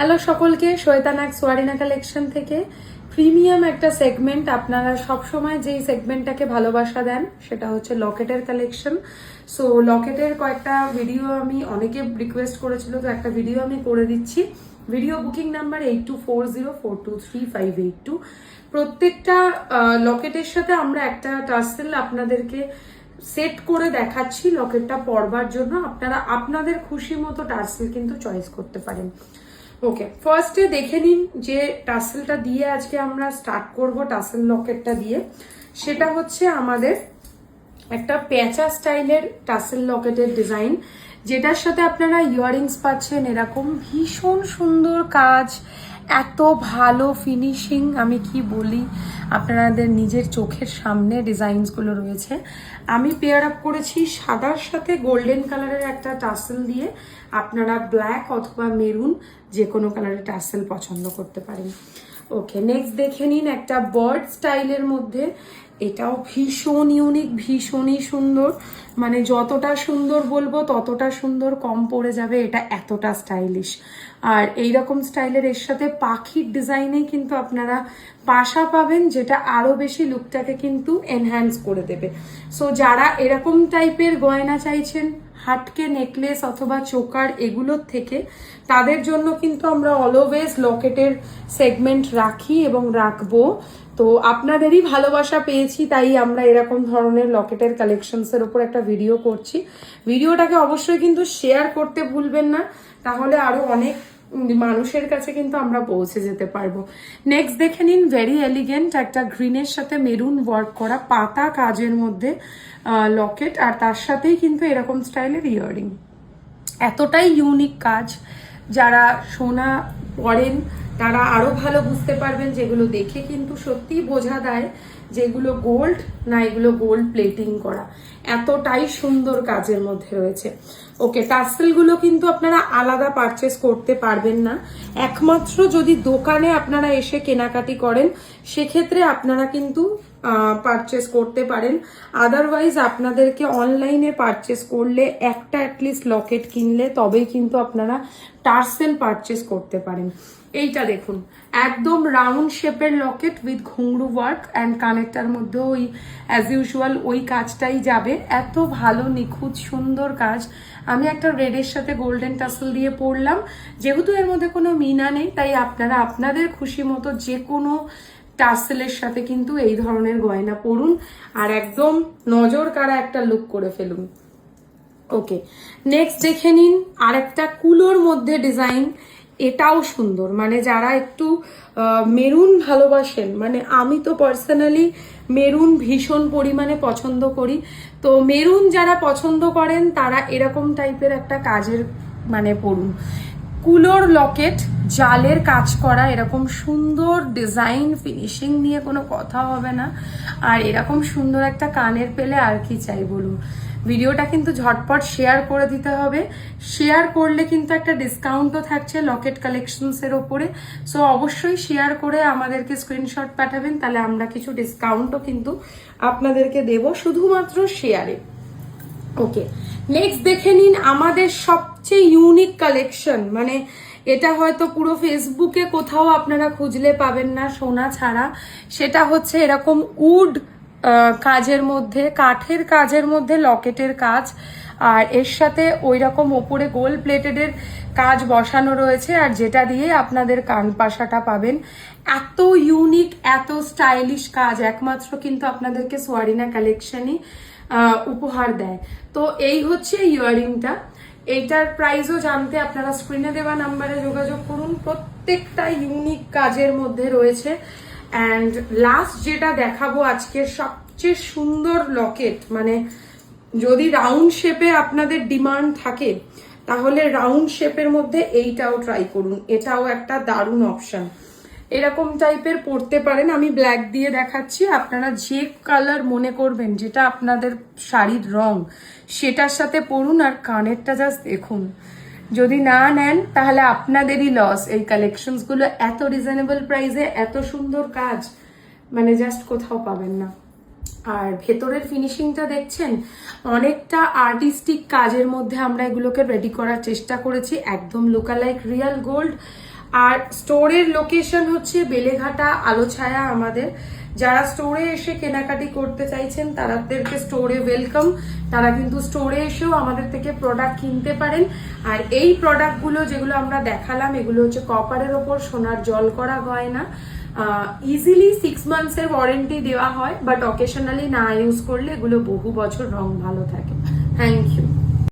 Hello সকলকে শ্বেতানাক সোয়ারিনা কালেকশন থেকে। প্রিমিয়াম একটা সেগমেন্ট আপনারা সব সময় যেই সেগমেন্টটাকে ভালোবাসা দেন, সেটা হচ্ছে লকেটের কালেকশন সো লকেটের কয়েকটা ভিডিও আমি, অনেকে রিকোয়েস্ট করেছিল, তো একটা ভিডিও আমি করে দিচ্ছি। Video booking number eight two four zero four two three five eight two প্রত্যেকটা লকেটের সাথে আমরা একটা টার্সেল আপনাদেরকে সেট করে দেখাচ্ছি লকেটটা পরবার জন্য। আপনারা, আপনাদের খুশি মতো টার্সেল কিন্তু চয়েস করতে পারেন। ওকে ফার্স্টে দেখে নিন যে টাসেলটা দিয়ে আজকে আমরা স্টার্ট করব টাসেল লকেটটা দিয়ে। সেটা হচ্ছে আমাদের একটা পেঁচা স্টাইলের টাসেল লকেটের ডিজাইন, যেটার সাথে আপনারা ইয়ারিংস পাচ্ছেন, এরকম ভীষণ সুন্দর কাজ এত ভালো ফিনিশিং আমি কি বলি? আপনাদের নিজের চোখের সামনে ডিজাইনসগুলো রয়েছে। আমি পেয়ার আপ করেছি সাদার সাথে গোল্ডেন কালারের একটা টাসেল দিয়ে। আপনারা ব্ল্যাক অথবা মেরুন যে কোনো কালারের টাসেল পছন্দ করতে পারেন। ওকে নেক্সট দেখে নিন একটা বার্ড স্টাইলের মধ্যে। এটাও ভীষণ ইউনিক ভীষণই সুন্দর। মানে যতটা সুন্দর বলব, ততটা সুন্দর কম পড়ে যাবে, এটা এতটা স্টাইলিশ আর এই রকম স্টাইলের এর সাথে পাখির ডিজাইনে কিন্তু আপনারা পাশা পাবেন, যেটা আরও বেশি লুকটাকে কিন্তু এনহ্যান্স করে দেবে। সো যারা এরকম টাইপের গয়না চাইছেন, হাটকে নেকলেস অথবা চোকার এগুলোর থেকে, তাদের জন্য কিন্তু আমরা অলওয়েজ লকেটের সেগমেন্ট রাখি এবং রাখব। তো আপনাদেরই ভালোবাসা পেয়েছি, তাই আমরা এরকম ধরনের লকেটের কালেকশনসের উপর একটা ভিডিও করছি। ভিডিওটাকে অবশ্যই কিন্তু শেয়ার করতে ভুলবেন না, তাহলে আরও অনেক মানুষের কাছে কিন্তু আমরা পৌঁছে যেতে পারব। নেক্সট দেখে নিন ভেরি এলিগেন্ট একটা গ্রিনের সাথে মেরুন ওয়ার্ক করা পাতা কাজের মধ্যে লকেট আর তার সাথেই কিন্তু এরকম স্টাইলের ইয়াররিং এতটাই ইউনিক কাজ, যারা সোনা পরেন তারা আরও ভালো বুঝতে পারবেন যেগুলো দেখে কিন্তু সত্যিই বোঝা দেয় যেগুলো গোল্ড না এগুলো গোল্ড প্লেটিং করা। এতটাই সুন্দর কাজের মধ্যে রয়েছে। ওকে টার্সেলগুলো কিন্তু আপনারা আলাদা পারচেস করতে পারবেন না। একমাত্র যদি দোকানে আপনারা এসে কেনাকাটি করেন, সেক্ষেত্রে আপনারা কিন্তু পারচেস করতে পারেন। আদারওয়াইজ আপনাদেরকে অনলাইনে পারচেস করলে একটা অ্যাটলিস্ট লকেট কিনলে তবেই কিন্তু আপনারা টার্সেল পারচেস করতে পারেন। এইটা দেখুন, একদম রাউন্ড শেপের লকেট উইথ ঘুংরু ওয়ার্ক অ্যান্ড কানেক্টার মধ্যে ওই অ্যাজ ইউজুয়াল ওই কাজটাই যাবে। এত ভালো, নিখুঁত, সুন্দর কাজ। আমি একটা রেডের সাথে গোল্ডেন টাসেল দিয়ে পরলাম। যেহেতু এর মধ্যে কোনো মিনা নেই, তাই আপনারা আপনাদের খুশি মতো যে কোনো টাসেলের সাথে কিন্তু এই ধরনের গয়না পরুন আর একদম নজর কাড়া একটা লুক করে ফেলুন। ওকে নেক্সট দেখে নিন আর একটা কুলোর মধ্যে ডিজাইন এটাও সুন্দর। মানে যারা একটু মেরুন ভালোবাসেন মানে আমি তো পার্সোনালি মেরুন ভীষণ পরিমাণে পছন্দ করি। তো মেরুন যারা পছন্দ করেন, তারা এরকম টাইপের একটা কাজের মানে পড়ুন কুলোর লকেট জালের কাজ করা, এরকম সুন্দর ডিজাইন ফিনিশিং নিয়ে কোনো কথা হবে না। আর এরকম সুন্দর একটা কানের পেলে আর কি চাই বলুন? ভিডিওটা কিন্তু ঝটপট শেয়ার করে দিতে হবে। শেয়ার করলে কিন্তু একটা ডিসকাউন্টও থাকছে লকেট কালেকশনসের ওপরে। সো অবশ্যই শেয়ার করে আমাদেরকে স্ক্রিনশট পাঠাবেন, তাহলে আমরা কিছু ডিসকাউন্টও কিন্তু আপনাদেরকে দেব। শুধুমাত্র শেয়ারে ওকে নেক্সট দেখে নিন আমাদের সবচেয়ে ইউনিক কালেকশন মানে এটা হয়তো পুরো ফেসবুকে কোথাও আপনারা খুঁজলে পাবেন না সোনা ছাড়া। সেটা হচ্ছে এরকম উড কাজের মধ্যে, কাঠের কাজের মধ্যে লকেটের কাজ। আর এর সাথে ওই রকম ওপরে গোল প্লেটেডের কাজ বসানো রয়েছে। আর যেটা দিয়ে আপনাদের কান পাশাটা পাবেন। এত ইউনিক এত স্টাইলিশ কাজ। একমাত্র কিন্তু আপনাদেরকে সোয়ারিনা কালেকশনই উপহার দেয়। তো এই হচ্ছে ইয়াররিংটা এইটার প্রাইসও জানতে আপনারা স্ক্রিনে দেওয়া নাম্বারে যোগাযোগ করুন। প্রত্যেকটা ইউনিক কাজের মধ্যে রয়েছে। অ্যান্ড লাস্ট যেটা দেখাবো আজকের সবচেয়ে সুন্দর লকেট মানে যদি রাউন্ড শেপে আপনাদের ডিমান্ড থাকে, তাহলে রাউন্ড শেপের মধ্যে এইটাও ট্রাই করুন। এটাও একটা দারুণ অপশন এরকম টাইপের পড়তে পারেন। আমি ব্ল্যাক দিয়ে দেখাচ্ছি। আপনারা যে কালার মনে করবেন, যেটা আপনাদের শাড়ির রং, সেটার সাথে পরুন আর কানেরটা জাস্ট দেখুন। যদি না নেন, তাহলে আপনাদেরই লস এই কালেকশনসগুলো এত রিজনেবল প্রাইসে এত সুন্দর কাজ মানে জাস্ট কোথাও পাবেন না। আর ভেতরের ফিনিশিংটা দেখছেন? অনেকটা আর্টিস্টিক কাজের মধ্যে আমরা এগুলোকে রেডি করার চেষ্টা করেছি। একদম লোকালাইক রিয়াল গোল্ড আর স্টোরের লোকেশন হচ্ছে বেলেঘাটা, আলোছায়া আমাদের। যারা স্টোরে এসে কেনাকাটি করতে চাইছেন তাদেরকে স্টোরে ওয়েলকাম তারা কিন্তু স্টোরে এসেও আমাদের থেকে প্রোডাক্ট কিনতে পারেন। আর এই প্রোডাক্টগুলো যেগুলো আমরা দেখালাম, এগুলো হচ্ছে কপারের ওপর, সোনার জল করা গয়না। ইজিলি সিক্স মান্থসের ওয়ারেন্টি দেওয়া হয় বাট অকেশনালি না ইউজ করলে এগুলো বহু বছর রং ভালো থাকে। Thank you